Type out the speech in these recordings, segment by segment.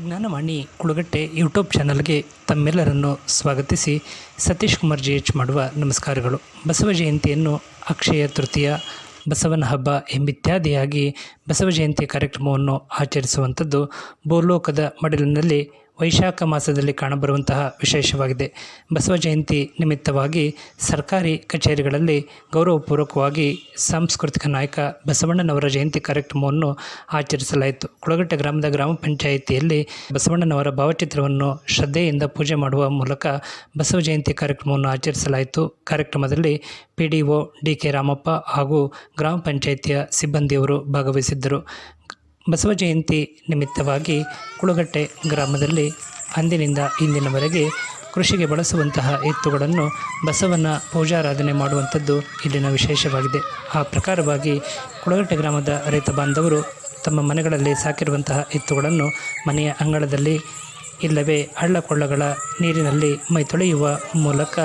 Gyan Vani ಕುಳುಗಟ್ಟೆ YouTube ಚಾನಲ್ಗೆ ತಮ್ಮೆಲ್ಲರನ್ನು ಸ್ವಾಗತಿಸಿ Satish Kumar G H ಮಾಡುವ ನಮಸ್ಕಾರಗಳು. ಬಸವ ಜಯಂತಿಯನ್ನು ಅಕ್ಷಯ ತೃತೀಯ, ಬಸವನ ಹಬ್ಬ ಎಂಬಿತ್ಯಾದಿಯಾಗಿ ಬಸವ ಜಯಂತಿ ಕಾರ್ಯಕ್ರಮವನ್ನು ಆಚರಿಸುವಂಥದ್ದು ಭೂಲೋಕದ ಮಡಿಲಿನಲ್ಲಿ ವೈಶಾಖ ಮಾಸದಲ್ಲಿ ಕಾಣಬರುವಂತಹ ವಿಶೇಷವಾಗಿದೆ. ಬಸವ ಜಯಂತಿ ನಿಮಿತ್ತವಾಗಿ ಸರ್ಕಾರಿ ಕಚೇರಿಗಳಲ್ಲಿ ಗೌರವಪೂರ್ವಕವಾಗಿ ಸಾಂಸ್ಕೃತಿಕ ನಾಯಕ ಬಸವಣ್ಣನವರ ಜಯಂತಿ ಕಾರ್ಯಕ್ರಮವನ್ನು ಆಚರಿಸಲಾಯಿತು. ಕುಳಗಟ್ಟೆ ಗ್ರಾಮದ ಗ್ರಾಮ ಪಂಚಾಯಿತಿಯಲ್ಲಿ ಬಸವಣ್ಣನವರ ಭಾವಚಿತ್ರವನ್ನು ಶ್ರದ್ಧೆಯಿಂದ ಪೂಜೆ ಮಾಡುವ ಮೂಲಕ ಬಸವ ಜಯಂತಿ ಕಾರ್ಯಕ್ರಮವನ್ನು ಆಚರಿಸಲಾಯಿತು. ಕಾರ್ಯಕ್ರಮದಲ್ಲಿ P D O D K Ramappa ಹಾಗೂ ಗ್ರಾಮ ಪಂಚಾಯಿತಿಯ ಸಿಬ್ಬಂದಿಯವರು ಭಾಗವಹಿಸಿದ್ದರು. ಬಸವ ಜಯಂತಿ ನಿಮಿತ್ತವಾಗಿ ಕುಳಗಟ್ಟೆ ಗ್ರಾಮದಲ್ಲಿ ಅಂದಿನಿಂದ ಇಂದಿನವರೆಗೆ ಕೃಷಿಗೆ ಬಳಸುವಂತಹ ಎತ್ತುಗಳನ್ನು ಬಸವನ ಪೂಜಾರಾಧನೆ ಮಾಡುವಂಥದ್ದು ಇಲ್ಲಿನ ವಿಶೇಷವಾಗಿದೆ. ಆ ಪ್ರಕಾರವಾಗಿ ಕುಳಗಟ್ಟೆ ಗ್ರಾಮದ ರೈತ ಬಾಂಧವರು ತಮ್ಮ ಮನೆಗಳಲ್ಲಿ ಸಾಕಿರುವಂತಹ ಎತ್ತುಗಳನ್ನು ಮನೆಯ ಅಂಗಳದಲ್ಲಿ ಇಲ್ಲವೇ ಹಳ್ಳ ಕೊಳ್ಳಗಳ ನೀರಿನಲ್ಲಿ ಮೈ ತೊಳೆಯುವ ಮೂಲಕ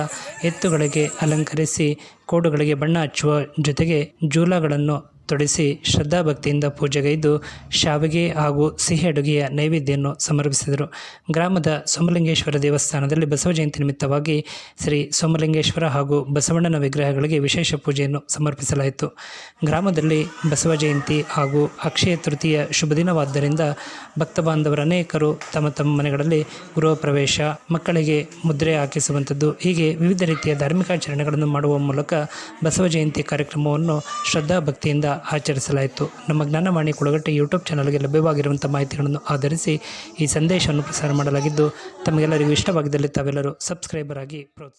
ಎತ್ತುಗಳಿಗೆ ಅಲಂಕರಿಸಿ, ಕೋಡುಗಳಿಗೆ ಬಣ್ಣ ಹಚ್ಚುವ ಜೊತೆಗೆ ಜೂಲಗಳನ್ನು ತೊಡಿಸಿ ಶ್ರದ್ಧಾಭಕ್ತಿಯಿಂದ ಪೂಜೆಗೈದು ಶಾವಿಗೆ ಹಾಗೂ ಸಿಹಿ ಅಡುಗೆಯ ನೈವೇದ್ಯವನ್ನು ಸಮರ್ಪಿಸಿದರು. ಗ್ರಾಮದ ಸೋಮಲಿಂಗೇಶ್ವರ ದೇವಸ್ಥಾನದಲ್ಲಿ ಬಸವ ಜಯಂತಿ ನಿಮಿತ್ತವಾಗಿ ಶ್ರೀ ಸೋಮಲಿಂಗೇಶ್ವರ ಹಾಗೂ ಬಸವಣ್ಣನ ವಿಗ್ರಹಗಳಿಗೆ ವಿಶೇಷ ಪೂಜೆಯನ್ನು ಸಮರ್ಪಿಸಲಾಯಿತು. ಗ್ರಾಮದಲ್ಲಿ ಬಸವ ಜಯಂತಿ ಹಾಗೂ ಅಕ್ಷಯ ತೃತೀಯ ಶುಭ ದಿನವಾದ್ದರಿಂದ ಭಕ್ತ ಬಾಂಧವರ ಅನೇಕರು ತಮ್ಮ ತಮ್ಮ ಮನೆಗಳಲ್ಲಿ ಗೃಹ ಪ್ರವೇಶ, ಮಕ್ಕಳಿಗೆ ಮುದ್ರೆ ಹಾಕಿಸುವಂಥದ್ದು, ಹೀಗೆ ವಿವಿಧ ರೀತಿಯ ಧಾರ್ಮಿಕಾಚರಣೆಗಳನ್ನು ಮಾಡುವ ಮೂಲಕ ಬಸವ ಜಯಂತಿ ಕಾರ್ಯಕ್ರಮವನ್ನು ಶ್ರದ್ಧಾ ಭಕ್ತಿಯಿಂದ ಆಚರಿಸಲಾಯಿತು. ನಮ್ಮ ಜ್ಞಾನವಾಣಿ ಕುಳಗಟ್ಟೆ ಯೂಟ್ಯೂಬ್ ಚಾನಲ್ಗೆ ಲಭ್ಯವಾಗಿರುವಂಥ ಮಾಹಿತಿಗಳನ್ನು ಆಧರಿಸಿ ಈ ಸಂದೇಶವನ್ನು ಪ್ರಸಾರ ಮಾಡಲಾಗಿದ್ದು ತಮಗೆಲ್ಲರಿಗೂ ಇಷ್ಟವಾಗಿದ್ದಲ್ಲಿ ತಾವೆಲ್ಲರೂ ಸಬ್ಸ್ಕ್ರೈಬರ್ ಆಗಿ ಪ್ರೋತ್ಸಾಹ